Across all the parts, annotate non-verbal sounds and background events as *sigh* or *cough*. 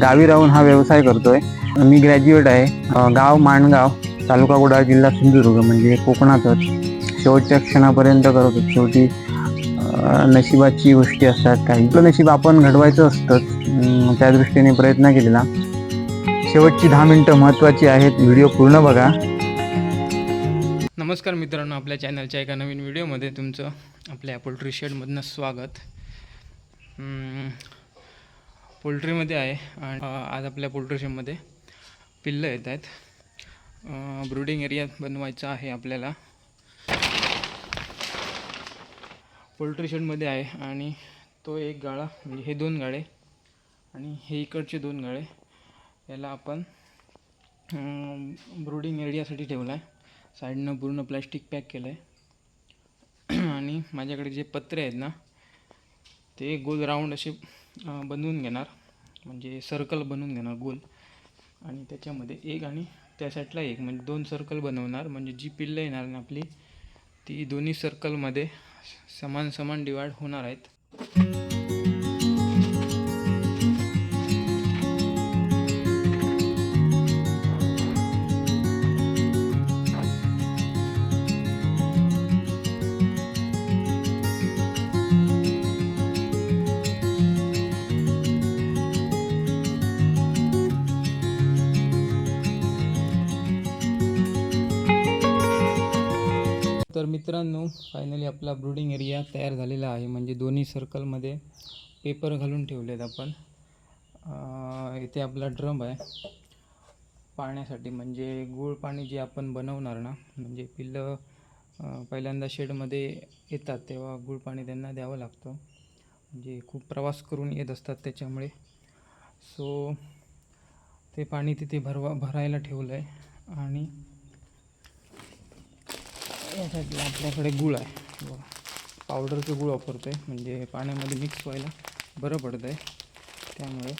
गावी राहून हा व्यवसाय करतोय. मी ग्रॅज्युएट आहे. गाव माणगाव तालुका कुडाळ जिल्हा सिंधुदुर्ग म्हणजे कोकणातच. शेवटच्या क्षणापर्यंत करत होतो. शेवटी नशिबाची गोष्टी असतात काही. आपलं नशीब आपण घडवायचं असतंच. त्या दृष्टीने प्रयत्न केलेला. शेवटची दहा मिनटं महत्त्वाची आहेत. व्हिडिओ पूर्ण बघा. नमस्कार मित्रांनो आपल्या चॅनलच्या एका नवीन व्हिडिओमध्ये तुमचं आपल्या पोल्ट्री शेडमधनं स्वागत. पोल्ट्रीमध्ये आहे आणि आज आपल्या पोल्ट्री शेडमध्ये पिल्लं येत आहेत. ब्रुडिंग एरिया बनवायचा आहे आपल्याला. पोल्ट्री शेडमध्ये आहे आणि तो एक गाळा म्हणजे हे दोन गाळे आणि हे इकडचे दोन गाळे याला आपण ब्रुडिंग एरियासाठी ठेवला आहे. साईडनं पूर्ण प्लॅस्टिक पॅक केलं आहे. *clears throat* आणि माझ्याकडे जे पत्रे आहेत ना ते गोल राऊंड असे बनवून घेणार. म्हणजे सर्कल बनवून घेणार गोल. आणि त्याच्यामध्ये एक आणि त्या साईडला एक. म्हणजे दोन सर्कल बनवणार. म्हणजे जी पिल्लं येणार ना आपली ती दोन्ही सर्कलमध्ये समान समान डिवाइड होणार आहेत. फायनली आपला ब्रुडिंग एरिया तयार झालेला आहे. म्हणजे दोन्ही सर्कलमध्ये पेपर घालून ठेवलेत आपण. इथे आपला ड्रम आहे. पाण्यासाठी म्हणजे गूळ पाणी जे आपण बनवणार ना म्हणजे पिल्लं पहिल्यांदा शेडमध्ये येतात तेव्हा गूळ पाणी त्यांना द्यावं लागतं. म्हणजे खूप प्रवास करून येत असतात त्याच्यामुळे. सो ते पाणी तिथे भरवा भरायला ठेवलं आहे आणि यासाठी आपल्याकडे गुळ आहे. बघा पावडरचं गूळ वापरतो आहे म्हणजे पाण्यामध्ये मिक्स व्हायला बरं पडतं आहे त्यामुळे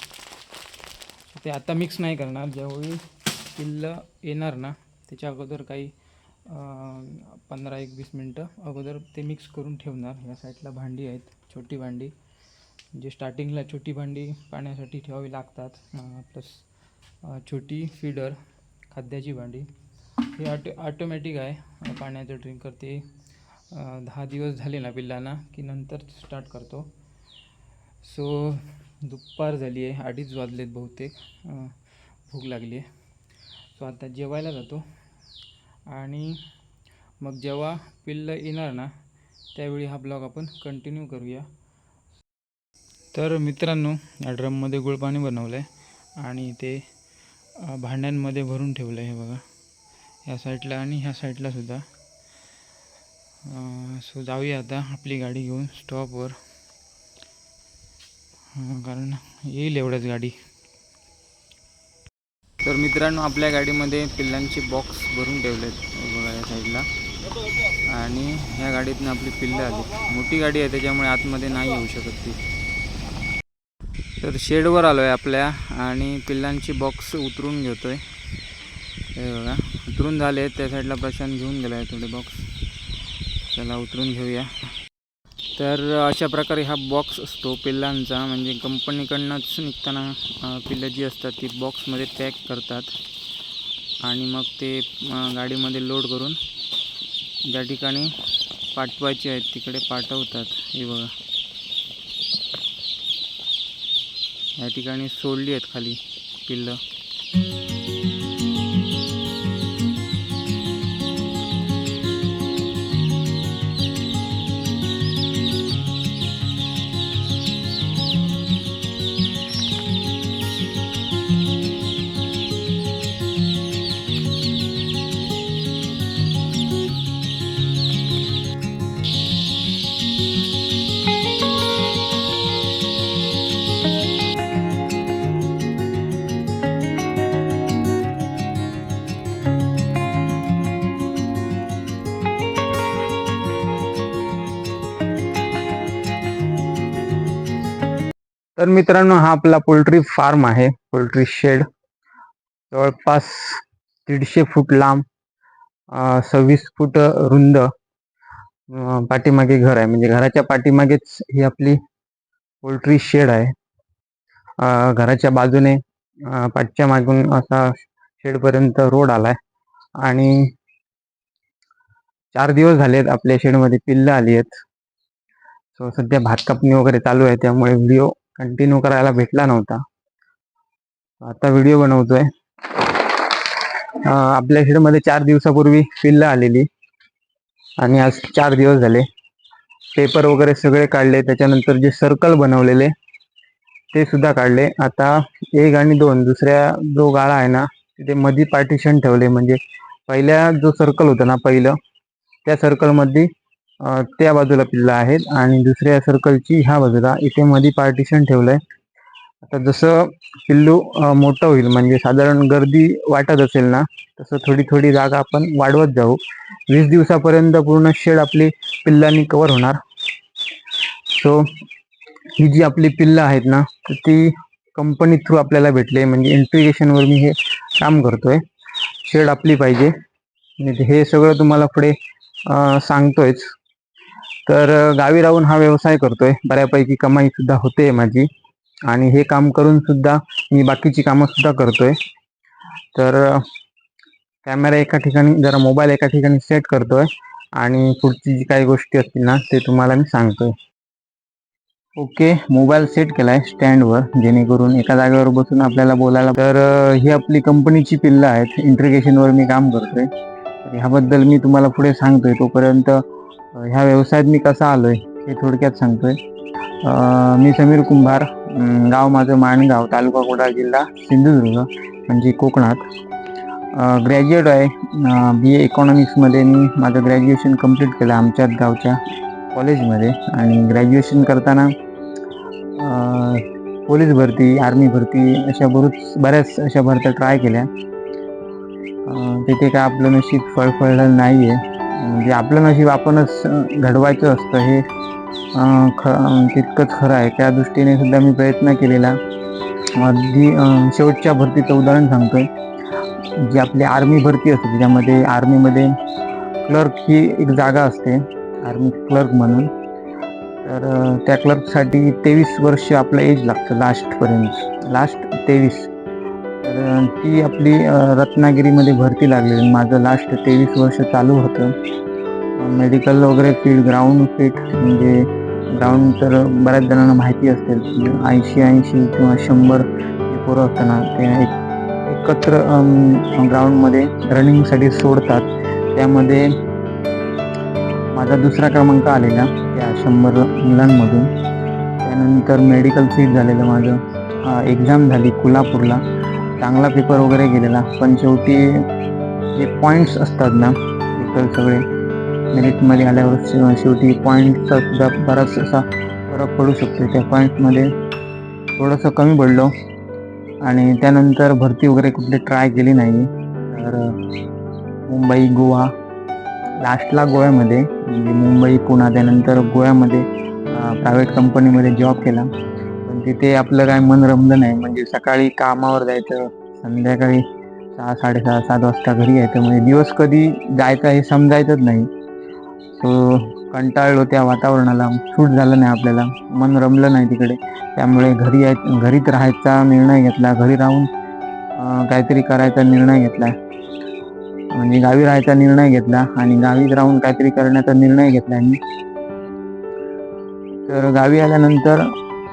ते आता मिक्स नाही करणार. ज्यावेळी किल्ल येणार ना त्याच्या अगोदर काही पंधरा एक वीस मिनटं अगोदर ते मिक्स करून ठेवणार. या साईडला भांडी आहेत छोटी भांडी. जे स्टार्टिंगला छोटी भांडी पाण्यासाठी ठेवावी लागतात. प्लस छोटी फीडर खाद्याची भांडी. हे ऑटो ऑटोमॅटिक आहे. पाण्याचं ड्रिंकर ते दहा दिवस झाले ना पिल्लांना की नंतर स्टार्ट करतो. सो दुपार झाली आहे अडीच वाजलेत बहुतेक. भूक लागली आहे. सो आता जेवायला जातो. आणि मग जेव्हा पिल्लं येणार ना त्यावेळी हा ब्लॉग आपण कंटिन्यू करूया. तर मित्रांनो या ड्रममध्ये गुळपाणी बनवलं आहे आणि ते भांड्यांमध्ये भरून ठेवलं आहे हे बघा. ह्या साईडला आणि ह्या साईडला सुद्धा. सो जाऊया आता आपली गाडी घेऊन स्टॉपवर कारण येईल एवढ्याच गाडी. तर मित्रांनो आपल्या गाडीमध्ये पिल्लांचे बॉक्स भरून ठेवलेत आहेत बघा या साईडला आणि ह्या गाडीतनं आपली पिल्लं आली. मोठी गाडी आहे त्याच्यामुळे आतमध्ये नाही येऊ शकत ती. तर शेडवर आलो आहे आपल्या आणि पिल्लांची बॉक्स उतरून घेतो आहे हे बघा उतरून झाले त्या साईडला प्रशांत घेऊन गेला आहे थोडे बॉक्स चला उतरून घेऊया. तर अशा प्रकारे हा बॉक्स असतो पिल्लांचा. म्हणजे कंपनीकडनंच निघताना पिल्लं जी असतात ती बॉक्समध्ये पॅक करतात. आणि मग ते गाडीमध्ये लोड करून ज्या ठिकाणी पाठवायची आहेत तिकडे पाठवतात. हे बघा. या ठिकाणी सोडली आहेत खाली पिल्लं. तर मित्रांनो हा आपला पोल्ट्री फार्म आहे. Poultry shed. जवळपास दीडशे फूट लांब सव्वीस फूट रुंद पाठीमागे घर आहे. म्हणजे घराच्या पाठीमागेच ही आपली पोल्ट्री शेड आहे. घराच्या बाजूने पाठच्या मागून असा शेडपर्यंत रोड आलाय. आणि चार दिवस झालेत आपल्या शेडमध्ये पिल्लं आली आहेत. सो सध्या भात कापणी वगैरे चालू आहे. त्यामुळे व्हिडिओ कंटिन्यू करायला भेटला नव्हता. आता व्हिडिओ बनवतोय. आपल्या शेडमध्ये चार दिवसापूर्वी पिल्ल आलेली. आणि आज चार दिवस झाले. पेपर वगैरे सगळे काढले. त्याच्यानंतर जे सर्कल बनवलेले ते सुद्धा काढले. आता एक आणि दोन दुसऱ्या जो गाळा आहे ना तिथे मधी पार्टिशन ठेवले. म्हणजे पहिल्या जो सर्कल होता ना पहिलं त्या सर्कलमध्ये त्या बाजूला पिल्लं आहेत आणि दुसऱ्या सर्कलची ह्या बाजूला इथे मध्ये पार्टिशन ठेवलंय. आता जसं पिल्लू मोठं होईल म्हणजे साधारण गर्दी वाटत असेल ना तसं थोडी थोडी जागा आपण वाढवत जाऊ. वीस दिवसापर्यंत पूर्ण शेड आपली पिल्लांनी कव्हर होणार. सो ही जी आपली पिल्लं आहेत ना तर ती कंपनी थ्रू आपल्याला भेटले म्हणजे इंट्रिगेशनवर मी हे काम करतोय. शेड आपली पाहिजे. हे सगळं तुम्हाला पुढे सांगतोयच. तर गावी राहून हा व्यवसाय करतोय. बऱ्यापैकी कमाई सुद्धा होते माझी. आणि हे काम करून सुद्धा मी बाकीची कामं सुद्धा करतोय. तर कॅमेरा एका ठिकाणी जरा मोबाईल एका ठिकाणी सेट करतोय. आणि पुढची जी काही गोष्टी असतील ना ते तुम्हाला मी सांगतोय. ओके मोबाईल सेट केलाय स्टँडवर जेणेकरून एका जागेवर बसून आपल्याला बोलायला तर ही आपली कंपनीची पिल्लं आहेत. इंट्रिगेशनवर मी काम करतोय. ह्याबद्दल मी तुम्हाला पुढे सांगतोय. तोपर्यंत ह्या व्यवसायात मी कसा आहे हे थोडक्यात सांगतोय. मी समीर कुंभार गाव माझं माणगाव तालुका कोडा जिल्हा सिंधुदुर्ग म्हणजे कोकणात. ग्रॅज्युएट आहे. बी ए इकॉनॉमिक्समध्ये मी माझं ग्रॅज्युएशन कंप्लीट केलं आमच्याच गावच्या कॉलेजमध्ये आणि ग्रॅज्युएशन करताना पोलीस भरती आर्मी भरती अशा बरूच बऱ्याच अशा भरत्या ट्राय केल्या. तिथे काय आपलं नशीब फळफळलं नाही आहे म्हणजे आपलं नशीब आपणच घडवायचं असतं. हे ख तितकंच खरं आहे. त्या दृष्टीने सुद्धा मी प्रयत्न केलेला. अगदी शेवटच्या भरतीचं उदाहरण सांगतोय. जी आपली आर्मी भरती असते त्याच्यामध्ये आर्मीमध्ये क्लर्क ही एक जागा असते आर्मी क्लर्क म्हणून. तर त्या क्लर्कसाठी तेवीस वर्ष आपलं एज लागतं लास्टपर्यंत. लास्ट तेवीस. तर ती आपली रत्नागिरीमध्ये भरती लागलेली माझं लास्ट तेवीस वर्ष चालू होतं. मेडिकल वगैरे फील्ड ग्राउंड फीट म्हणजे ग्राउंड तर बऱ्याच जणांना माहिती असेल. म्हणजे ऐंशी ऐंशी किंवा शंभर जे पोरं असताना ते एकत्र ग्राउंडमध्ये रनिंगसाठी सोडतात. त्यामध्ये माझा दुसरा क्रमांक आलेला त्या शंभर मुलांमधून. त्यानंतर मेडिकल फीट झालेलं माझं. एक्झाम झाली कोल्हापूरला. चांगला पेपर वगैरे गेलेला. पण शेवटी जे पॉईंट्स असतात ना टोटल सगळे मेरिटमध्ये आल्यावर शेवटी पॉईंटचा सुद्धा बराच असा फरक पडू शकतो. त्या पॉईंटमध्ये थोडंसं कमी पडलो. आणि त्यानंतर भरती वगैरे कुठली ट्राय केली नाही. तर मुंबई गोवा लास्टला गोव्यामध्ये म्हणजे मुंबई पुणा त्यानंतर गोव्यामध्ये प्रायव्हेट कंपनीमध्ये जॉब केला. तिथे आपलं काय मन रमलं नाही. म्हणजे सकाळी कामावर जायचं संध्याकाळी सहा साडेसहा सात वाजता घरी यायचं. म्हणजे दिवस कधी जायचा हे समजायचंच नाही. सो कंटाळलो त्या वातावरणाला. सूट झालं नाही आपल्याला. मन रमलं नाही तिकडे. त्यामुळे घरी याय घरीच राहायचा निर्णय घेतला. घरी राहून काहीतरी करायचा निर्णय घेतला. म्हणजे गावी राहायचा निर्णय घेतला आणि गावीच राहून काहीतरी करण्याचा निर्णय घेतला मी तर गावी आल्यानंतर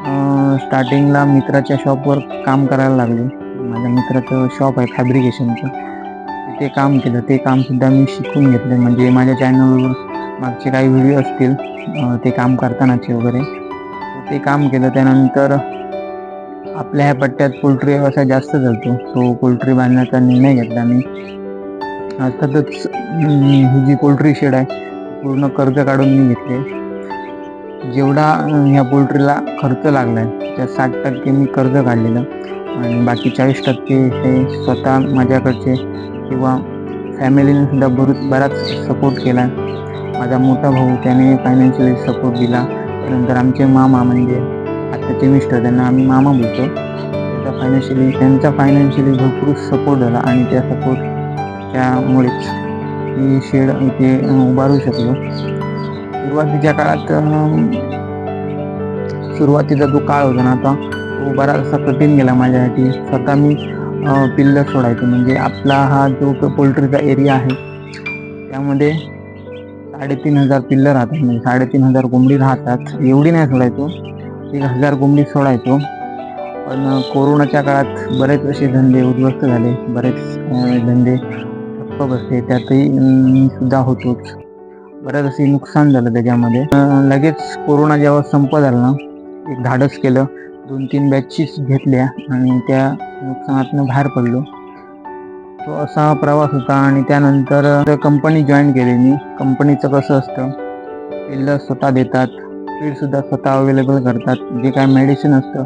स्टार्टिंगला मित्राच्या शॉपवर काम करायला लागले. माझ्या मित्राचं शॉप आहे फॅब्रिकेशनचं ते काम केलं. ते कामसुद्धा मी शिकून घेतलं. म्हणजे माझ्या चॅनलवर मागचे काही व्हिडिओ असतील ते काम करतानाचे वगैरे. ते काम केलं. त्यानंतर आपल्या ह्या पट्ट्यात पोल्ट्री व्यवसाय जास्त चालतो. तो पोल्ट्री बांधण्याचा निर्णय घेतला मी. अर्थातच ही जी पोल्ट्री शेड आहे पूर्ण कर्ज काढून मी घेतले. जेवढा ह्या पोल्ट्रीला खर्च लागला आहे त्या साठ टक्के मी कर्ज काढलेलं. आणि बाकी चाळीस टक्के हे स्वतः माझ्याकडचे किंवा फॅमिलीने सुद्धा बरूच बराच सपोर्ट केला. माझा मोठा भाऊ त्याने फायनान्शियली सपोर्ट दिला. त्यानंतर आमचे मामा म्हणजे आत्ताचे मिस्टर त्यांना आम्ही मामा बोलतो. त्याचा फायनान्शियली त्यांचा फायनान्शियली भरपूर सपोर्ट झाला आणि त्या सपोर्टच्यामुळेच मी शेड इथे उभारू शकलो. सुरुवातीच्या काळात सुरुवातीचा जो काळ होता ना आता तो बराचसा कठीण गेला माझ्यासाठी. स्वतः मी पिल्लर सोडायचो. म्हणजे आपला हा जो पोल्ट्रीचा एरिया आहे त्यामध्ये साडेतीन हजार पिल्लं राहतात. म्हणजे साडेतीन हजार कोंबडी राहतात. एवढी नाही सोडायचो. एक हजार कोंबडी सोडायचो. पण कोरोनाच्या काळात बरेच असे धंदे उद्ध्वस्त झाले. बरेच धंदे ठप्प बसले. त्यातही मी सुद्धा होतोच. बऱ्याच असे नुकसान झालं त्याच्यामध्ये. लगेच कोरोना जेव्हा संप झाला ना एक धाडस केलं. दोन तीन बॅचेस घेतल्या आणि त्या नुकसानातनं बाहेर पडलो. तो असा प्रवास होता आणि त्यानंतर कंपनी जॉईन केली मी. कंपनीचं कसं असतं पिल्लं स्वतः देतात. फीडसुद्धा स्वतः अवेलेबल करतात. जे काय मेडिसिन असतं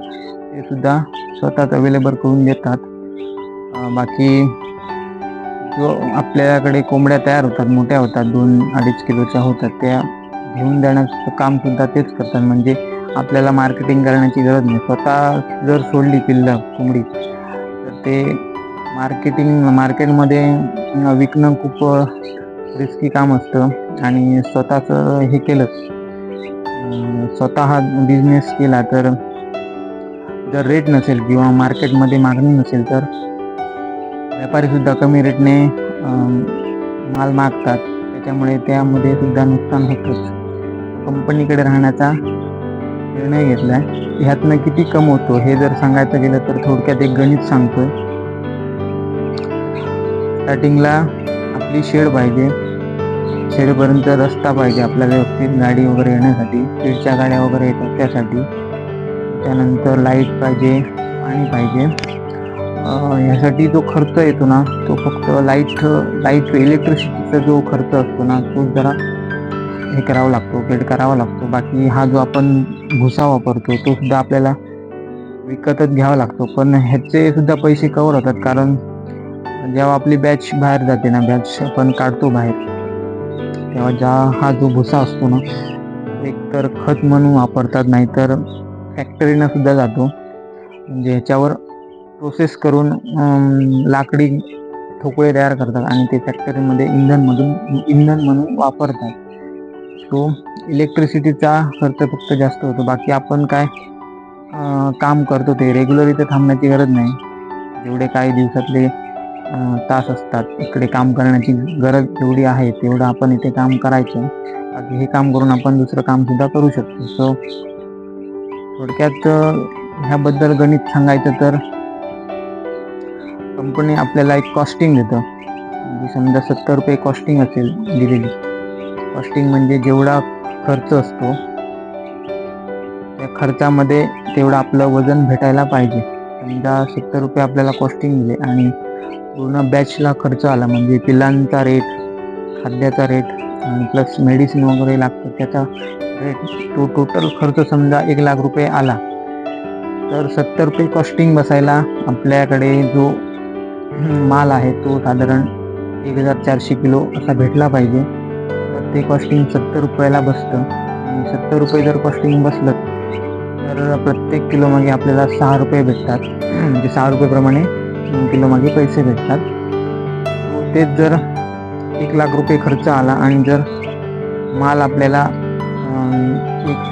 ते सुद्धा स्वतःच अवेलेबल करून देतात. बाकी जो आपल्याकडे कोंबड्या तयार होतात मोठ्या होतात दोन अडीच किलोच्या होतात त्या घेऊन देण्याचं काम सुद्धा तेच करतात. म्हणजे आपल्याला मार्केटिंग करण्याची गरज नाही. स्वतः जर सोडली पिल्ल कोंबडी तर ते मार्केटिंग मार्केटमध्ये विकणं खूप रिस्की काम असतं. आणि स्वतःचं हे केलंच. स्वतः हा बिझनेस केला तर जर रेट नसेल किंवा मार्केटमध्ये मागणी नसेल तर व्यापारीसुद्धा कमी रेटने माल मागतात. त्याच्यामुळे त्यामध्ये सुद्धा नुकसान होतंच. कंपनीकडे राहण्याचा निर्णय घेतला आहे ह्यातनं किती कमवतो हे जर सांगायचं गेलं तर थोडक्यात एक गणित सांगतो स्टार्टिंगला आपली शेड पाहिजे. शेडपर्यंत रस्ता पाहिजे आपल्याला व्यवस्थित गाडी वगैरे येण्यासाठी. स्पीडच्या गाड्या वगैरे येतात त्यासाठी. त्यानंतर लाइट पाहिजे पाणी पाहिजे. ह्यासाठी जो खर्च येतो ना तो फक्त लाइट लाइट इलेक्ट्रिसिटीचा जो खर्च असतो ना तो जरा हे करावा लागतो पेड करावा लागतो. बाकी हा जो आपण भुसा वापरतो तो सुद्धा आपल्याला विकतच घ्यावा लागतो. पण ह्याचे सुद्धा पैसे कवर होतात कारण जेव्हा आपली बॅच बाहेर जाते ना बॅच आपण काढतो बाहेर तेव्हा ज्या हा जो भुसा असतो ना एक तर खत म्हणून वापरतात नाहीतर फॅक्टरीनं सुद्धा जातो. म्हणजे ह्याच्यावर प्रोसेस करून लाकडी ठोकळे तयार करतात आणि ते फॅक्टरीमध्ये इंधनमधून इंधन म्हणून वापरतात. तो इलेक्ट्रिसिटीचा खर्च फक्त जास्त होतो. बाकी आपण काय काम करतो ते रेग्युलर इथे थांबण्याची गरज नाही. जेवढे काही दिवसातले तास असतात इकडे काम करण्याची गरज जेवढी आहे तेवढं आपण इथे काम करायचं. बाकी हे काम करून आपण दुसरं कामसुद्धा करू शकतो. सो थोडक्यात ह्याबद्दल गणित सांगायचं तर कंपनी आपल्याला एक कॉस्टिंग देतं. म्हणजे समजा सत्तर रुपये कॉस्टिंग असेल दिलेली. कॉस्टिंग म्हणजे जेवढा खर्च असतो त्या खर्चामध्ये तेवढं आपलं वजन भेटायला पाहिजे. समजा सत्तर रुपये आपल्याला कॉस्टिंग दिले आणि पूर्ण बॅचला खर्च आला म्हणजे पिलांचा रेट खाद्याचा रेट आणि प्लस मेडिसिन वगैरे लागतं त्याचा रेट तो टोटल खर्च समजा एक लाख रुपये आला. तर सत्तर रुपये कॉस्टिंग बसायला आपल्याकडे जो माल आहे तो साधारण एक हजार चारशे किलो असा भेटला पाहिजे. तर ते कॉस्टिंग सत्तर रुपयाला बसतं. आणि सत्तर रुपये जर कॉस्टिंग बसलं तर प्रत्येक किलोमागे आपल्याला सहा रुपये भेटतात. म्हणजे सहा रुपयेप्रमाणे तीन किलोमागे पैसे भेटतात. तो तेच जर एक लाख रुपये खर्च आला आणि जर माल आपल्याला एक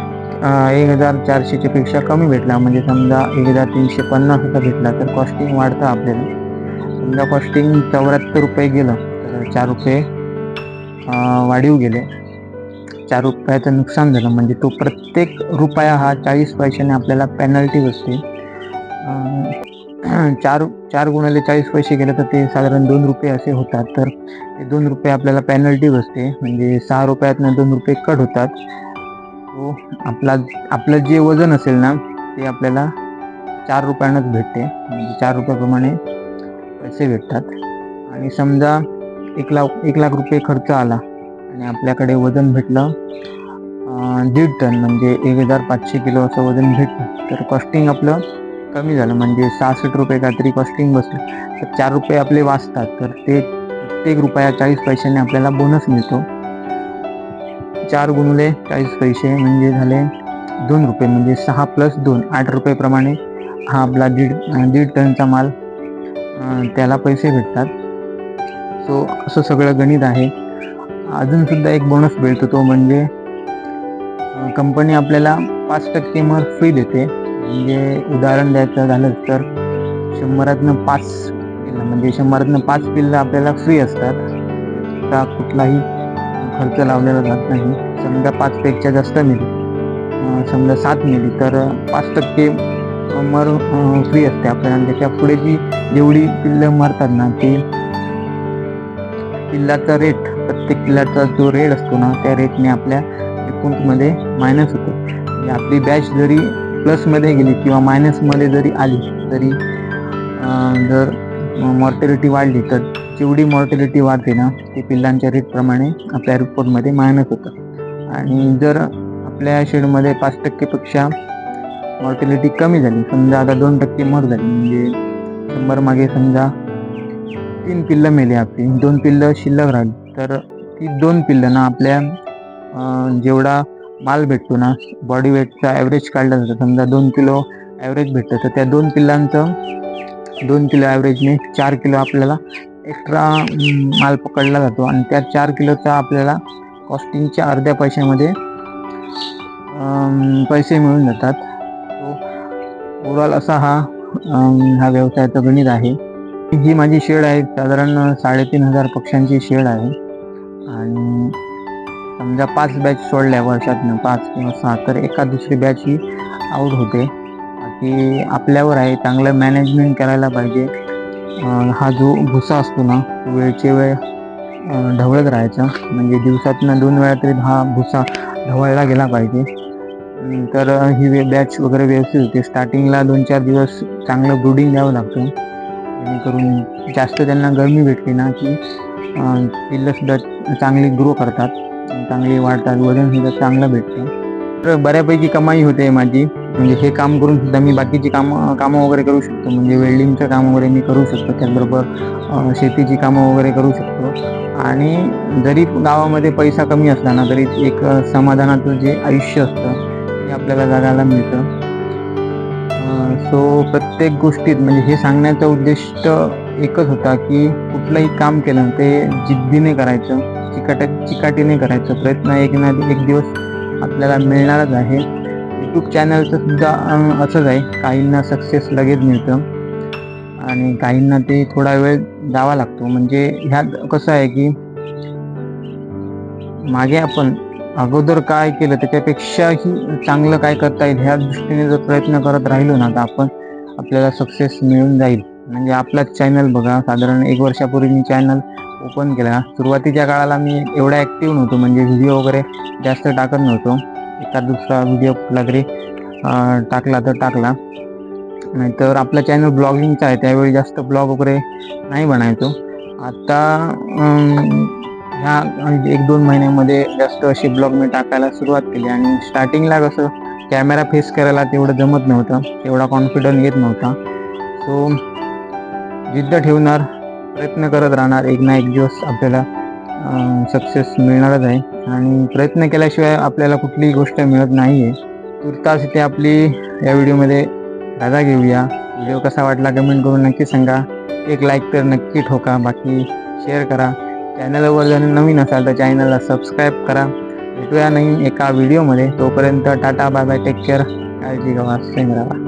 एक हजार चारशेच्या पेक्षा कमी भेटला म्हणजे समजा एक हजार तीनशे पन्नास असा भेटला तर कॉस्टिंग वाढतं आपल्याला. समजा कॉस्टिंग चौऱ्याहत्तर रुपये गेलं तर चार रुपये वाढीव गेले. चार रुपयाचं नुकसान झालं. म्हणजे तो प्रत्येक रुपया हा चाळीस पैशाने आपल्याला पेनल्टी बसते. चार चार गुणाले चाळीस पैसे गेले तर ते साधारण दोन रुपये असे होतात. तर ते दोन रुपये आपल्याला पेनल्टी बसते. म्हणजे सहा रुपयातनं दोन रुपये कट होतात. तो आपला आपलं जे वजन असेल ना ते आपल्याला चार रुपयानंच भेटते. म्हणजे चार रुपयाप्रमाणे पैसे भेटतात. आणि समजा एक लाख एक लाख रुपये खर्च आला आणि आपल्याकडे वजन भेटलं दीड टन म्हणजे एक हजार पाचशे किलो असं वजन भेटलं तर कॉस्टिंग आपलं कमी झालं. म्हणजे सहासष्ट रुपये काहीतरी कॉस्टिंग बसलं. तर चार रुपये आपले वाचतात तर ते प्रत्येक रुपया चाळीस पैशाने आपल्याला बोनस मिळतो. चार गुणले चाळीस पैसे म्हणजे झाले दोन रुपये म्हणजे सहा प्लस दोन आठ रुपयेप्रमाणे हा आपला दीड दीड टनचा माल त्याला पैसे भेटतात. सो असं सगळं गणित आहे. अजून सुद्धा एक बोनस मिळतो तो म्हणजे कंपनी आपल्याला पाच टक्के मग फ्री देते. म्हणजे उदाहरण द्यायचं झालं तर शंभरातनं पाच पिल्लं म्हणजे शंभरातनं पाच पिल्लं आपल्याला फ्री असतात. का कुठलाही खर्च लावलेला जात नाही. समजा पाचपेक्षा जास्त मिळेल. समजा सात मिली तर पाच टक्के मर फ्री असते आपल्याला. त्याच्या पुढे जी जेवढी पिल्लं मरतात ना ती पिल्लाचा रेट प्रत्येक किल्लाचा जो रेट असतो ना त्या रेटने आपल्या अकाउंटमध्ये मायनस होतो. म्हणजे आपली बॅच जरी प्लसमध्ये गेली किंवा मायनसमध्ये जरी आली तरी जर मॉर्टॅलिटी वाढली तर जेवढी मॉर्टॅलिटी वाढते ना ते पिल्लांच्या रेटप्रमाणे आपल्या रिपोर्टमध्ये मायनस होतं. आणि जर आपल्या शेडमध्ये पाच टक्केपेक्षा मॉर्टॅलिटी कमी झाली. समजा आता दोन टक्के मर झाली. म्हणजे शंभर मागे समजा तीन पिल्लं मेली आपली. दोन पिल्लं शिल्लक राहिली. तर ती दोन पिल्लं ना आपल्या जेवढा माल भेटतो ना बॉडी वेटचा ॲव्हरेज काढला जातं. समजा दोन किलो ॲव्हरेज भेटतं. तर त्या दोन पिल्लांचं दोन किलो ॲव्हरेजने चार किलो आपल्याला एक्स्ट्रा माल पकडला जातो. आणि त्या चार किलोचा आपल्याला कॉस्टिंगच्या अर्ध्या पैशामध्ये पैसे मिळून जातात. ओव्हरऑल असा हा हा व्यवसायाचं गणित आहे. ही माझी शेड आहे साधारण साडेतीन हजार पक्ष्यांची शेड आहे. आणि समजा पाच बॅच सोडल्या वर्षातनं पाच किंवा सहा तर एका दुसरी बॅच ही आऊट होते. बाकी आपल्यावर आहे चांगलं मॅनेजमेंट करायला पाहिजे. हा जो भुसा असतो ना वेळचे वेळ ढवळत राहायचा. म्हणजे दिवसातनं दोन वेळा तरी हा भुसा ढवळला गेला पाहिजे. तर ही वे बॅच वगैरे व्यवस्थित होते. स्टार्टिंगला दोन चार दिवस चांगलं ब्रुडिंग द्यावं लागतं. जेणेकरून जास्त त्यांना गरमी भेटली ना की पिल्लंसुद्धा चांगली ग्रो करतात. चांगली वाढतात. वजनसुद्धा चांगलं भेटतं. तर बऱ्यापैकी कमाई होते माझी. म्हणजे हे काम करून सुद्धा मी बाकीची कामं कामं वगैरे करू शकतो. म्हणजे वेल्डिंगचं काम वगैरे मी करू शकतो. त्याचबरोबर शेतीची कामं वगैरे करू शकतो. आणि जरी गावामध्ये पैसा कमी असला ना तरी एक समाधानाचं जे आयुष्य असतं हे आपल्याला जगायला मिळतं. सो प्रत्येक गोष्टीत म्हणजे हे सांगण्याचा उद्दिष्ट एकच होता की कुठलंही काम केलं ते जिद्दीने करायचं चिकाट चिकाटीने करायचं. प्रयत्न एक ना एक दिवस आपल्याला मिळणारच आहे. यूट्यूब चॅनलचं सुद्धा असंच आहे. काहींना सक्सेस लगेच मिळतं. आणि काहींना ते थोडा वेळ द्यावा लागतो. म्हणजे ह्यात कसं आहे की मागे आपण अगोदर काय केलं त्याच्यापेक्षाही चांगलं काय करता येईल ह्या दृष्टीने जर प्रयत्न करत राहिलो ना तर आपण आपल्याला सक्सेस मिळून जाईल. म्हणजे आपलाच चॅनल बघा. साधारण एक वर्षापूर्वी मी चॅनल ओपन केला. सुरुवातीच्या काळाला मी एवढा ॲक्टिव्ह नव्हतो. म्हणजे व्हिडिओ वगैरे जास्त टाकत नव्हतो. एका दुसरा व्हिडिओ कुठला तरी टाकला तर टाकला. नाहीतर आपला चॅनल ब्लॉगिंगचा आहे. त्यावेळी जास्त ब्लॉग वगैरे नाही बनायचो. आता ह्या म्हणजे एक दोन महिन्यामध्ये जास्त असे ब्लॉग मी टाकायला सुरुवात केली आणि स्टार्टिंगला कसं कॅमेरा फेस करायला तेवढं जमत नव्हतं तेवढा कॉन्फिडन्स येत नव्हता. सो जिद्द ठेवणार प्रयत्न करत राहणार एक ना एक दिवस आपल्याला सक्सेस मिळणारच आहे. आणि प्रयत्न केल्याशिवाय आपल्याला कुठलीही गोष्ट मिळत नाही आहे तुर्तास इथे आपली या व्हिडिओमध्ये राजा घेऊया. व्हिडिओ कसा वाटला कमेंट करून नक्की सांगा. एक लाईक तर नक्की ठोका बाकी शेअर करा. चॅनलवर जर नवीन असाल तर चॅनलला सबस्क्राईब करा. भेटूया नवीन एका व्हिडिओमध्ये तोपर्यंत tata bye bye take care काळजी घ्या सेम राहा.